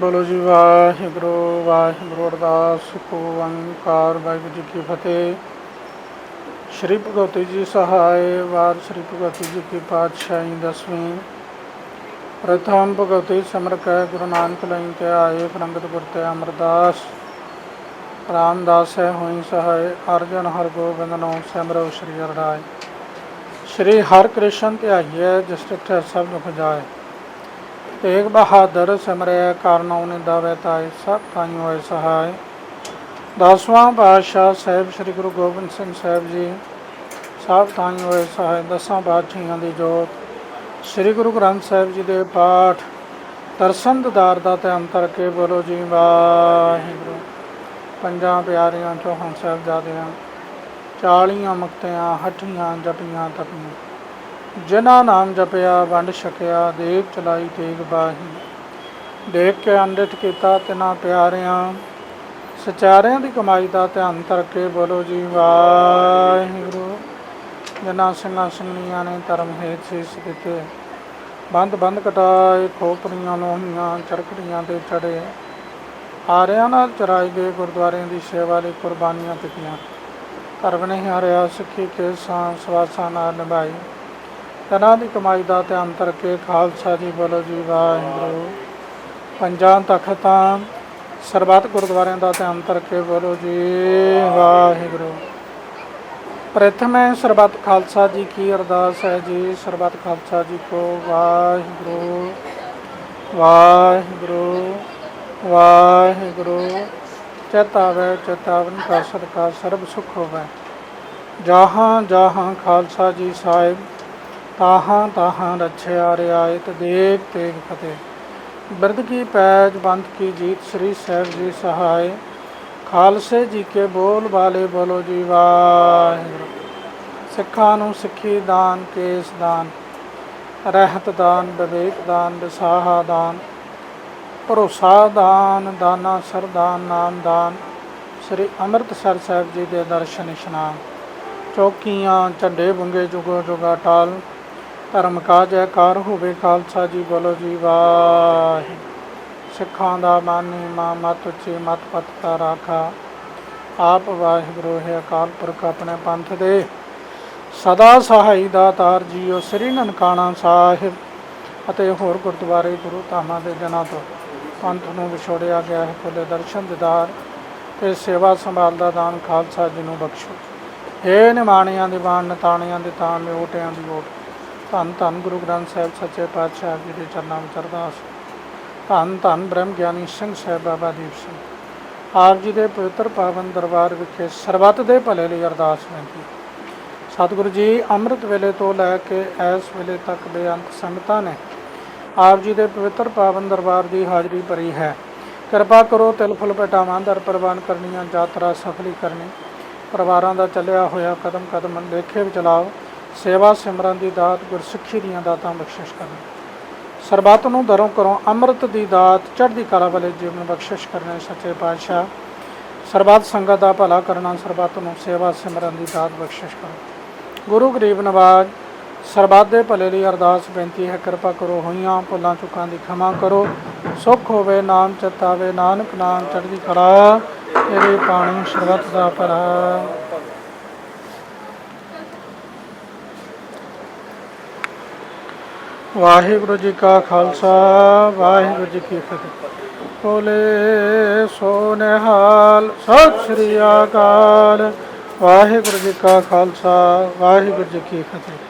ਬੋਲੋ ਜੀ, ਵਾਹਿਗੁਰੂ ਵਾਹਿਗੁਰੂ ਅਰਦਾਸ, ਕੋ ਓੰਕਾਰ ਵਾਹਿਗੁਰੂ ਜੀ ਕੀ ਫਤਿਹ। ਸ਼੍ਰੀ ਭਗਵਤੀ ਜੀ ਸਹਾਇ, ਵਾਰ ਸ਼੍ਰੀ ਭਗਵਤੀ ਜੀ ਕੀ ਪਾਤਸ਼ਾਹੀ ਦਸਵੀਂ। ਪ੍ਰਥਮ ਭਗਵਤੀ ਸਮਰ ਕੈ ਗੁਰੂ ਨਾਨਕ ਲਈ ਤੇ ਆਏ ਪ੍ਰੰਗਤ ਗੁਰ ਤੇ ਅਮਰਦਾਸ। ਰਾਮਦਾਸ ਹੈ ਹੋਈ ਸਹਾਇ, ਅਰਜਨ ਹਰ ਗੋਬਿੰਦ ਨੋ ਸਿਮਰੋ ਸ਼੍ਰੀ ਅਰਦਾਸ ਸ਼੍ਰੀ ਹਰਿ ਕ੍ਰਿਸ਼ਨ ਧਿਆਈਐ, ਜਿਸ ਤਿਠੈ ਸਭ ਦੁਖ ਜਾਏ। ਤੇਗ ਬਹਾਦਰ ਸਿਮਰਿਆ ਕਰਨਉ ਨਿਦਾਵੇ ਤਾਈ ਸਭ ਤਾਈ ਹੋਏ ਸਹਾਇ ਦਸਵਾਂ ਪਾਤਸ਼ਾਹ ਸਾਹਿਬ ਸ੍ਰੀ ਗੁਰੂ ਗੋਬਿੰਦ ਸਿੰਘ ਸਾਹਿਬ ਜੀ, ਸਭ ਤਾਈ ਹੋਏ ਸਹਾਇ ਦਸਾਂ ਪਾਤਸ਼ਾਹਾਂ ਦੀ ਜੋਤ। ਸ੍ਰੀ ਗੁਰੂ ਗ੍ਰੰਥ ਸਾਹਿਬ ਜੀ ਦੇ ਪਾਠ। ਦਰਸ਼ਨ ਦਿਦਾਰ ਦਾ ਧਿਆਨ ਅੰਤਰ ਕੇ ਬੋਲੋ ਜੀ, ਵਾਹਿਗੁਰੂ। ਪੰਜਾਂ ਪਿਆਰਿਆਂ ਚੌਹਾਂ ਸਾਹਿਬਜ਼ਾਦਿਆਂ, ਚਾਲੀਆਂ ਮੁਕਤਿਆਂ, ਹੱਠੀਆਂ, ਜਪੀਆਂ, ਤਪੀਆਂ। ਜਿਨ੍ਹਾਂ ਨਾਮ ਜਪਿਆ, ਵੰਡ ਛਕਿਆ ਦੇਵ ਚਲਾਈ ਤੇਗ ਬਾਹੀ। ਦੇਖ ਕੇ ਅੰਡਿਤ ਕੀਤਾ ਤਿਨਾਂ ਪਿਆਰਿਆਂ। ਸਚਾਰਿਆਂ ਦੀ ਕਮਾਈ ਦਾ ਧਿਆਨ ਧਰ ਬੋਲੋ ਜੀ, ਵਾਹਿਗੁਰੂ। ਜਿਨ੍ਹਾਂ ਸਿੰਘਾਂ ਸਿੰਘਣੀਆਂ ਨੇ ਧਰਮ ਹੇਤ ਸੀਸ ਦਿੱਤੇ। ਬੰਦ ਬੰਦ ਕਟਾਏ, ਖੋਪਰੀਆਂ ਲੋਹੀਆਂ, ਚਰਖੜੀਆਂ ਤੇ ਚੜੇ। ਆਰਿਆਂ ਨਾਲ ਚਰਾਏ ਗਏ ਗੁਰਦੁਆਰਿਆਂ ਦੀ ਸੇਵਾ ਲਈ ਕੁਰਬਾਨੀਆਂ ਦਿੱਤੀਆਂ। ਧਰਮ ਨੇ ਹਰਿਆ, ਸਿੱਖੀ ਕੇ ਸਾਂ ਸਵਾਸਾਂ ਨਾਲ ਨਿਭਾਈ। ਤਨਾਂ ਦੀ ਕਮਾਈ ਦਾ ਧਿਆਨ ਕਰਕੇ ਖਾਲਸਾ ਜੀ ਬੋਲੋ ਜੀ ਵਾਹਿਗੁਰੂ। ਪੰਜਾਂ ਤਖਤਾਂ ਸਰਬੱਤ ਗੁਰਦੁਆਰਿਆਂ ਦਾ ਧਿਆਨ ਕਰਕੇ ਬੋਲੋ ਜੀ ਵਾਹਿਗੁਰੂ। ਪ੍ਰਥਮੇ ਸਰਬੱਤ ਖਾਲਸਾ ਜੀ ਕੀ ਅਰਦਾਸ ਹੈ ਜੀ, ਸਰਬੱਤ ਖਾਲਸਾ ਜੀ ਕੋ ਵਾਹਿਗੁਰੂ। ਵਾਹਿਗੁਰੂ ਵਾਹਿਗੁਰੂ। ਚੇਤਾਵੇ, ਚੇਤਾਵਨ ਕਾ ਸਦਕਾ ਸਰਬ ਸੁਖ ਹੋਵੇ। ਜਹਾਂ ਜਹਾਂ ਖਾਲਸਾ ਜੀ ਸਾਹਿਬ ਤਾਹਾਂ ਤਾਹਾਂ ਰਛਿਆ ਰਿਆਇਤ ਦੇਖ ਤੇਗ ਫਤਿਹ। ਬਿਰਦ ਕੀ ਪੈਜ ਬੰਦ ਕੀ ਜੀਤ ਸ੍ਰੀ ਸਾਹਿਬ ਜੀ ਸਹਾਇ। ਖਾਲਸੇ ਜੀ ਕੇ ਬੋਲ ਵਾਲੇ ਬੋਲੋ ਜੀ ਵਾਹਿਗੁਰੂ। ਸਿੱਖਾਂ ਨੂੰ ਸਿੱਖੀ ਦਾਨ, ਕੇਸ ਦਾਨ। ਰਹਿਤ ਦਾਨ, ਵਿਵੇਕ ਦਾਨ, ਵਿਸਾਹਾ ਦਾਨ। ਭਰੋਸਾ ਦਾਨ, ਦਾਨਾ ਸਰਦਾਨ ਨਾਮ ਦਾਨ। ਸ੍ਰੀ ਅੰਮ੍ਰਿਤਸਰ ਸਾਹਿਬ ਜੀ ਦੇ ਦਰਸ਼ਨ ਇਸ਼ਨਾਨ। ਚੌਕੀਆਂ, ਝੰਡੇ ਬੁੰਗੇ ਜੁਗੋ ਜੁਗਾ ਟਾਲ। ਧਰਮ ਕਾ ਜੈਕਾਰ ਹੋਵੇ ਖਾਲਸਾ ਜੀ, ਬੋਲੋ ਜੀ ਵਾਹਿ। ਸਿੱਖਾਂ ਦਾ ਮਾਨੀ ਮਾ ਮਤ ਉੱਚੀ ਮਤ ਪਤਤਾ ਰਾਖਾ। ਆਪ ਵਾਹਿਗੁਰੂ ਹੈ ਅਕਾਲ ਪੁਰਖ ਆਪਣੇ ਪੰਥ ਦੇ। ਸਦਾ ਸਹਾਈ ਦਾਤਾਰ ਜੀਓ ਸ੍ਰੀ ਨਨਕਾਣਾ ਸਾਹਿਬ ਅਤੇ ਹੋਰ ਗੁਰਦੁਆਰੇ ਗੁਰੂ ਧਾਮਾਂ ਦੇ ਜਨਾਂ ਤੋਂ। ਪੰਥ ਨੂੰ ਵਿਛੋੜਿਆ ਗਿਆ ਹੈ ਖੁੱਲੇ ਦਰਸ਼ਨ ਦਿਦਾਰ ਤੇ ਸੇਵਾ ਸੰਭਾਲ ਦਾ ਦਾਨ ਖਾਲਸਾ ਜੀ ਨੂੰ ਬਖਸ਼ੋ। ਏ ਨਿਮਾਣਿਆਂ ਦੀ ਬਾਣ, ਨਤਾਣਿਆਂ ਦੇ ਤਾਣ ਦੇ ਓਟਿਆਂ ਦੀ ਓਟ। ਧੰਨ ਧੰਨ ਗੁਰੂ ਗ੍ਰੰਥ ਸਾਹਿਬ ਸੱਚੇ ਪਾਤਸ਼ਾਹ ਜੀ ਦੇ ਚਰਨਾਂ ਵਿੱਚ ਅਰਦਾਸ। ਧੰਨ ਧੰਨ ਬ੍ਰਹਮ ਗਿਆਨੀ ਸਿੰਘ ਸਾਹਿਬ ਬਾਬਾ ਦੀਪ ਸਿੰਘ। ਆਪ ਜੀ ਦੇ ਪਵਿੱਤਰ ਪਾਵਨ ਦਰਬਾਰ ਵਿਖੇ ਸਰਬੱਤ ਦੇ ਭਲੇ ਲਈ ਅਰਦਾਸ ਬੇਨਤੀ। ਸਤਿਗੁਰੂ ਜੀ, ਅੰਮ੍ਰਿਤ ਵੇਲੇ ਤੋਂ ਲੈ ਕੇ ਇਸ ਵੇਲੇ ਤੱਕ ਬੇਅੰਤ ਸੰਗਤਾਂ ਨੇ ਆਪ ਜੀ ਦੇ ਪਵਿੱਤਰ ਪਾਵਨ ਦਰਬਾਰ ਦੀ ਹਾਜ਼ਰੀ ਭਰੀ ਹੈ। ਕਿਰਪਾ ਕਰੋ, ਤਿਲ ਫੁੱਲ ਪਟਾਵਾਂ ਦਰ ਪ੍ਰਵਾਨ ਕਰਨੀਆਂ, ਯਾਤਰਾ ਸਫਲੀ ਕਰਨੀ। ਪਰਿਵਾਰਾਂ ਦਾ ਚੱਲਿਆ ਹੋਇਆ ਕਦਮ ਕਦਮ ਲੇਖੇ ਵਿੱਚ ਚਲਾਓ ਸੇਵਾ ਸਿਮਰਨ ਦੀ ਦਾਤ ਗੁਰਸਿੱਖੀ ਦੀਆਂ ਦਾਤਾਂ ਬਖਸ਼ਿਸ਼ ਕਰਨੀ। ਸਰਬੱਤ ਨੂੰ ਦਰੋਂ ਕਰੋ ਅੰਮ੍ਰਿਤ ਦੀ ਦਾਤ, ਚੜ੍ਹਦੀ ਕਲਾ ਵਾਲੇ ਜੀਵਨ ਬਖਸ਼ਿਸ਼ ਕਰਨੇ ਸੱਚੇ ਪਾਤਸ਼ਾਹ। ਸਰਬੱਤ ਸੰਗਤ ਦਾ ਭਲਾ ਕਰਨਾ, ਸਰਬੱਤ ਨੂੰ ਸੇਵਾ ਸਿਮਰਨ ਦੀ ਦਾਤ ਬਖਸ਼ਿਸ਼ ਕਰੋ। ਗੁਰੂ ਗਰੀਬ ਨਵਾਜ, ਸਰਬੱਤ ਦੇ ਭਲੇ ਲਈ ਅਰਦਾਸ ਬੇਨਤੀ ਹੈ, ਕਿਰਪਾ ਕਰੋ, ਹੋਈਆਂ ਭੁੱਲਾਂ ਚੁੱਕਾਂ ਦੀ ਖਿਮਾ ਕਰੋ। ਸੁਖ ਹੋਵੇ, ਨਾਮ ਚਤਾਵੇ ਨਾਨਕ ਨਾਮ ਚੜ੍ਹਦੀ ਕਲਾ, ਤੇਰੇ ਪਾਣੀ ਸਰਬੱਤ ਦਾ ਭਲਾ। ਵਾਹਿਗੁਰੂ ਜੀ ਕਾ ਖਾਲਸਾ, ਵਾਹਿਗੁਰੂ ਜੀ ਕੀ ਫਤਿਹ। ਬੋਲੇ ਸੋਨਹਾਲ, ਸਤਿ ਸ੍ਰੀ ਅਕਾਲ। ਵਾਹਿਗੁਰੂ ਜੀ ਕਾ ਖਾਲਸਾ, ਵਾਹਿਗੁਰੂ ਜੀ ਕੀ ਫਤਿਹ।